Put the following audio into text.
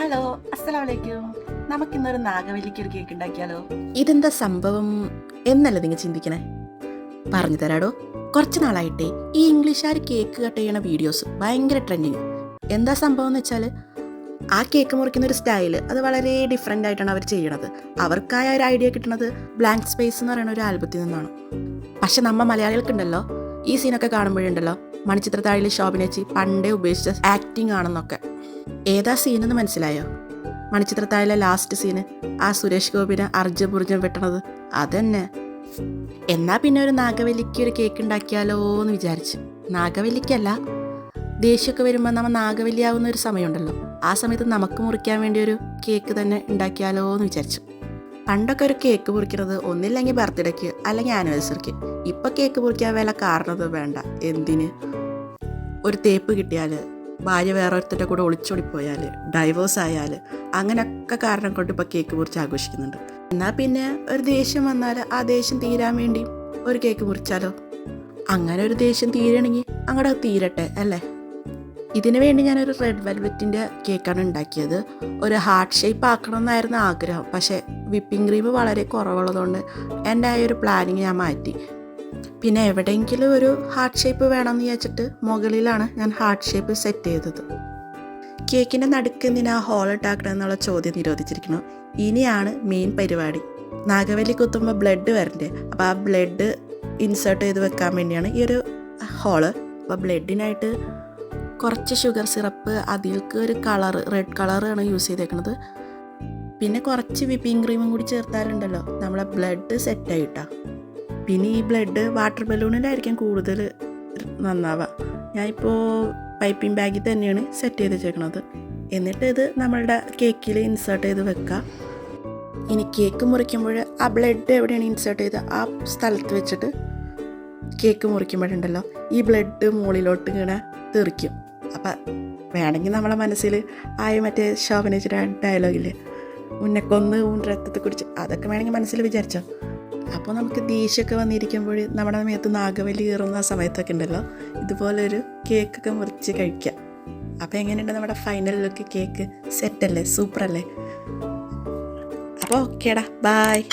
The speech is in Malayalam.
അസ്സലാമലൈക്കും. നമുക്കിന്നൊരു നാഗവല്ലിക്ക് ഒരു കേക്ക് ഉണ്ടാക്കിയാലോ? ഇതെന്താ സംഭവം? എന്നല്ല നിങ്ങൾ ചിന്തിക്കണേ? പറഞ്ഞു തരാടോ. കുറച്ച് നാളായിട്ടേ ഈ ഇംഗ്ലീഷുകാർ കേക്ക് കട്ട് ചെയ്യണ വീഡിയോസ് ഭയങ്കര ട്രെൻഡിങ് എന്താ സംഭവം എന്ന് വെച്ചാൽ ആ കേക്ക് മുറിക്കുന്ന ഒരു സ്റ്റൈൽ അത് വളരെ ഡിഫറെന്റ് ആയിട്ടാണ് അവർ ചെയ്യണത്. അവർക്കായ ഒരു ഐഡിയ കിട്ടുന്നത് ബ്ലാങ്ക് സ്പേസ് എന്ന് പറയുന്ന ഒരു ആൽബത്തിൽ നിന്നാണ്. പക്ഷെ നമ്മ മലയാളികൾക്കുണ്ടല്ലോ ഈ സീനൊക്കെ കാണുമ്പോഴുണ്ടല്ലോ മണിച്ചിത്രത്താഴിലെ ശോഭനേച്ചി പണ്ടേ ഉപേക്ഷിച്ച ആക്ടിങ് ആണെന്നൊക്കെ. ഏതാ സീനെന്ന് മനസ്സിലായോ? മണിച്ചിത്രത്താഴിലെ ലാസ്റ്റ് സീന് ആ സുരേഷ് ഗോപിനെ അർജപുർജം വെട്ടണത് അതന്നെ. എന്നാ പിന്നെ ഒരു നാഗവല്ലിക്ക് ഒരു കേക്ക് ഉണ്ടാക്കിയാലോ എന്ന് വിചാരിച്ചു. നാഗവല്ലിക്കല്ല. ദേഷ്യമൊക്കെ വരുമ്പോൾ നമ്മൾ നാഗവല്ലിയാവുന്ന ഒരു സമയമുണ്ടല്ലോ. ആ സമയത്ത് നമുക്ക് മുറിക്കാൻ വേണ്ടി ഒരു കേക്ക് തന്നെ ഉണ്ടാക്കിയാലോ എന്ന് വിചാരിച്ചു. പണ്ടൊക്കെ ഒരു കേക്ക് മുറിക്കുന്നത് ഒന്നില്ലെങ്കിൽ ബർത്ത്ഡേക്ക് അല്ലെങ്കിൽ ആനിവേഴ്സറിക്ക് ഇപ്പം കേക്ക് മുറിക്കാൻ വില കാരണത് വേണ്ട. എന്തിന്? ഒരു തേപ്പ് കിട്ടിയാൽ ഭാര്യ വേറൊരുത്തരുടെ കൂടെ ഒളിച്ചോടിപ്പോയാൽ ഡൈവേഴ്സ് ആയാൽ അങ്ങനെയൊക്കെ കാരണം കൊണ്ട് ഇപ്പോൾ കേക്ക് മുറിച്ച് ആഘോഷിക്കുന്നുണ്ട്. എന്നാൽ പിന്നെ ഒരു ദേഷ്യം വന്നാൽ ആ ദേഷ്യം തീരാൻ വേണ്ടി ഒരു കേക്ക് മുറിച്ചാലോ? അങ്ങനെ ഒരു ദേഷ്യം തീരണമെങ്കിൽ അങ്ങോട്ട് തീരട്ടെ അല്ലേ? ഇതിനു വേണ്ടി ഞാനൊരു റെഡ് വെൽവെറ്റിന്റെ കേക്കാണ് ഉണ്ടാക്കിയത്. ഒരു ഹാർട്ട് ഷേപ്പ് ആക്കണം എന്നായിരുന്നു ആഗ്രഹം. പക്ഷേ വിപ്പിംഗ് ക്രീം വളരെ കുറവുള്ളതുകൊണ്ട് എന്റെ ആ ഒരു പ്ലാനിങ് ഞാൻ മാറ്റി. പിന്നെ എവിടെയെങ്കിലും ഒരു ഹാർട്ട് ഷേപ്പ് വേണമെന്ന് വിചാരിച്ചിട്ട് മുകളിലാണ് ഞാൻ ഹാർട്ട് ഷേപ്പ് സെറ്റ് ചെയ്തത്. കേക്കിന്റെ നടുക്ക് എന്തിനാ ഹോൾ ഉണ്ടാക്കണം എന്നുള്ള ചോദ്യം നിരോധിച്ചിരിക്കണം ഇനിയാണ് മെയിൻ പരിപാടി. നാഗവല്ലി കുത്തുമ്പോൾ ബ്ലഡ് വരണ്ടേ? അപ്പോൾ ആ ബ്ലഡ് ഇൻസേർട്ട് ചെയ്ത് വെക്കാൻ വേണ്ടിയാണ് ഈ ഒരു ഹോൾ അപ്പോൾ ബ്ലഡിനായിട്ട് കുറച്ച് ഷുഗർ സിറപ്പ് അതിൽക്ക് ഒരു കളർ റെഡ് കളറാണ് യൂസ് ചെയ്തേക്കുന്നത് പിന്നെ കുറച്ച് വിപ്പിംഗ് ക്രീമും കൂടി ചേർത്താലുണ്ടല്ലോ. നമ്മളെ ബ്ലഡ് സെറ്റായിട്ടാ പിന്നെ ഈ ബ്ലഡ് വാട്ടർ ബലൂണിലായിരിക്കും കൂടുതൽ നന്നാവുക. ഞാനിപ്പോൾ പൈപ്പിംഗ് ബാഗിൽ തന്നെയാണ് സെറ്റ് ചെയ്ത് വെച്ചേക്കണത്. എന്നിട്ട് ഇത് നമ്മളുടെ കേക്കിൽ ഇൻസേർട്ട് ചെയ്ത് വെക്കുക. ഇനി കേക്ക് മുറിക്കുമ്പോൾ ആ ബ്ലഡ് എവിടെയാണ് ഇൻസേർട്ട് ചെയ്ത് ആ സ്ഥലത്ത് വെച്ചിട്ട് കേക്ക് മുറിക്കുമ്പോഴുണ്ടല്ലോ ഈ ബ്ലഡ് മുകളിലോട്ട് ഇങ്ങനെ തെറിക്കും. അപ്പം വേണമെങ്കിൽ നമ്മളെ മനസ്സിൽ ആയ മറ്റേ ശോഭനേച്ചിയുടെ ഡയലോഗില്ലേ ഉന്നക്കൊന്ന് കൊന്ന് ഊൺ രക്തത്തെ കുടിച്ച് അതൊക്കെ വേണമെങ്കിൽ മനസ്സിൽ വിചാരിച്ചോ. അപ്പോൾ നമുക്ക് ദേഷ്യമൊക്കെ വന്നിരിക്കുമ്പോൾ നമ്മുടെ മേത്ത് നാഗവലി കയറുന്ന സമയത്തൊക്കെ ഉണ്ടല്ലോ. ഇതുപോലൊരു കേക്കൊക്കെ മുറിച്ച് കഴിക്കാം. അപ്പോൾ എങ്ങനെയുണ്ട് നമ്മുടെ ഫൈനൽ ലുക്ക് കേക്ക് സെറ്റല്ലേ സൂപ്പറല്ലേ അപ്പോൾ ഓക്കേടാ ബായ്